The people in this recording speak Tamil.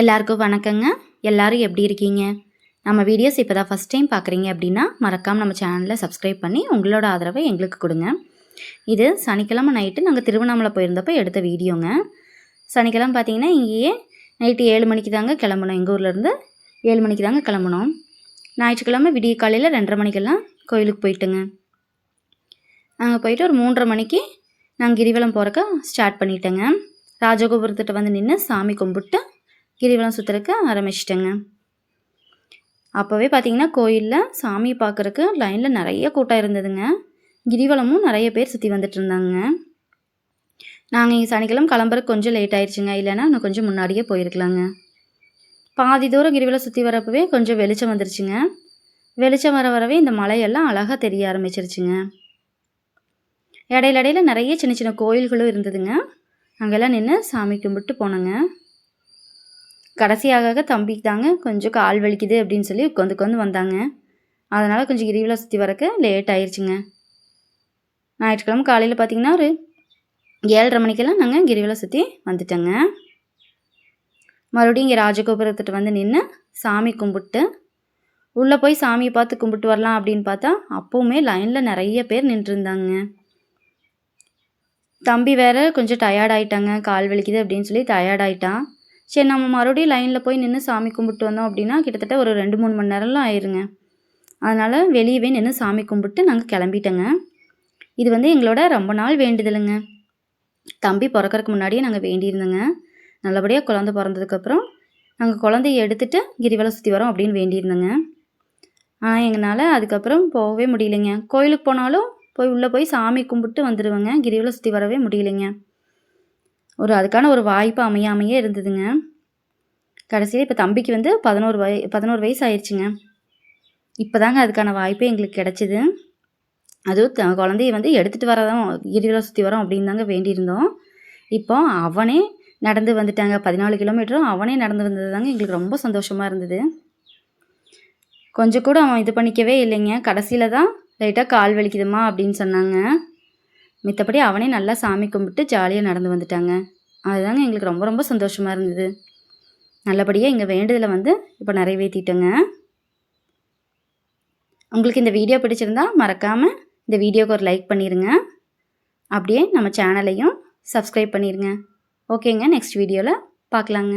எல்லாருக்கும் வணக்கங்க. எல்லாரும் எப்படி இருக்கீங்க? நம்ம வீடியோஸ் இப்போ தான் ஃபஸ்ட் டைம் பார்க்குறீங்க அப்படின்னா மறக்காமல் நம்ம சேனலில் சப்ஸ்கிரைப் பண்ணி உங்களோட ஆதரவை எங்களுக்கு கொடுங்க. இது சனிக்கிழமை நைட்டு நாங்கள் திருவண்ணாமலை போயிருந்தப்போ எடுத்த வீடியோங்க சனிக்கிழமை பார்த்தீங்கன்னா இங்கேயே நைட்டு ஏழு மணிக்கு தாங்க கிளம்பணும் எங்கள் ஊர்லேருந்து ஏழு மணிக்கு தாங்க கிளம்பணும் ஞாயிற்றுக்கிழமை விடிய காலையில் ரெண்டரை மணிக்கெல்லாம் கோயிலுக்கு போயிட்டுங்க. நாங்கள் போயிட்டு ஒரு மூன்றரை மணிக்கு நாங்கள் கிரிவலம் போகிறக்க ஸ்டார்ட் பண்ணிட்டேங்க. ராஜகோபுரத்திட்ட வந்து நின்று சாமி கும்பிட்டு கிரிவலம் சுற்றுறக்கு ஆரம்பிச்சிட்டேங்க. அப்போவே பார்த்தீங்கன்னா கோயிலில் சாமி பார்க்குறக்கு லைனில் நிறைய கூட்டம் இருந்ததுங்க. கிரிவலமும் நிறைய பேர் சுற்றி வந்துட்டு இருந்தாங்க. நாங்கள் இங்கே சனிக்கிழமை கிளம்புறக்கு கொஞ்சம் லேட் ஆயிடுச்சுங்க இல்லைன்னா இன்னும் கொஞ்சம் முன்னாடியே போயிருக்கலாங்க. பாதி தூரம் கிரிவலம் சுற்றி வரப்பவே கொஞ்சம் வெளிச்சம் வந்துருச்சுங்க. வெளிச்சம் வர வரவே இந்த மலையெல்லாம் அழகாக தெரிய ஆரம்பிச்சிருச்சுங்க. இடையில இடையில நிறைய சின்ன சின்ன கோயில்களும் இருந்ததுங்க. அங்கெல்லாம் நின்று சாமி கும்பிட்டு போனோங்க. கடைசியாக தம்பிக்கு தாங்க கொஞ்சம் கால் வலிக்குது அப்படின்னு சொல்லி உட்காந்து உட்காந்து வந்தாங்க. அதனால் கொஞ்சம் கிரிவலம் சுற்றி வரக்க லேட் ஆயிடுச்சுங்க ஞாயிற்றுக்கிழமை காலையில் பார்த்தீங்கன்னா ஒரு ஏழரை மணிக்கெல்லாம் நாங்கள் கிரிவலம் சுற்றி வந்துட்டோங்க. மறுபடியும் இங்கே ராஜகோபுரத்துட்டு வந்து நின்று சாமி கும்பிட்டு உள்ளே போய் சாமியை பார்த்து கும்பிட்டு வரலாம் அப்படின்னு பார்த்தா அப்போவுமே லைனில் நிறைய பேர் நின்றுருந்தாங்க. தம்பி வேற கொஞ்சம் டயர்ட் ஆயிட்டாங்க. கால் வலிக்குது அப்படின்னு சொல்லி டயர்ட் ஆயிட்டான். சரி நம்ம மறுபடியும் லைனில் போய் நின்று சாமி கும்பிட்டு வந்தோம் அப்படின்னா கிட்டத்தட்ட ஒரு ரெண்டு மூணு மணி நேரம்லாம் ஆயிருங்க. அதனால் வெளியவே நின்று சாமி கும்பிட்டு நாங்கள் கிளம்பிட்டோங்க. இது வந்து எங்களோட ரொம்ப நாள் வேண்டுதலுங்க. தம்பி பிறக்கறதுக்கு முன்னாடியே நாங்கள் வேண்டியிருந்தோங்க. நல்லபடியாக குழந்த பிறந்ததுக்கப்புறம் நாங்கள் குழந்தைய எடுத்துகிட்டு கிரிவலம் சுற்றி வரோம் அப்படின்னு வேண்டியிருந்தோங்க. ஆனால் எங்களால் அதுக்கப்புறம் போகவே முடியலைங்க. கோயிலுக்கு போனாலும் போய் உள்ளே போய் சாமி கும்பிட்டு வந்துடுவேங்க கிரிவலம் சுற்றி வரவே முடியலைங்க. ஒரு அதுக்கான ஒரு வாய்ப்பு அமையாமையே இருந்ததுங்க. கடைசியில் இப்போ தம்பிக்கு வந்து பதினோரு வய பதினோரு வயசு ஆயிடுச்சுங்க இப்போ தாங்க அதுக்கான வாய்ப்பே எங்களுக்கு கிடச்சிது. அதுவும் த குழந்தைய வந்து எடுத்துகிட்டு வரதான் இருவிழா சுற்றி வரோம் அப்படின்னு தாங்க வேண்டியிருந்தோம். இப்போ அவனே நடந்து வந்துட்டாங்க பதினாலு கிலோமீட்டரும் அவனே நடந்து வந்தது தாங்க எங்களுக்கு ரொம்ப சந்தோஷமாக இருந்தது. கொஞ்சம் கூட அவன் இது பண்ணிக்கவே இல்லைங்க. கடைசியில் தான் லைட்டாக கால் வலிக்குதுமா அப்படின்னு சொன்னாங்க. மித்தபடி அவனே நல்லா சாமி கும்பிட்டு ஜாலியாக நடந்து வந்துட்டாங்க. அதுதாங்க எங்களுக்கு ரொம்ப ரொம்ப சந்தோஷமாக இருந்தது. நல்லபடியாக எங்கள் வேண்டுதலை வந்து இப்போ நிறைவேற்றிட்டோங்க உங்களுக்கு இந்த வீடியோ பிடிச்சிருந்தா மறக்காமல் இந்த வீடியோக்கு ஒரு லைக் பண்ணிடுங்க அப்படியே நம்ம சேனலையும் சப்ஸ்கிரைப் பண்ணிடுங்க ஓகேங்க நெக்ஸ்ட் வீடியோவில் பார்க்கலாங்க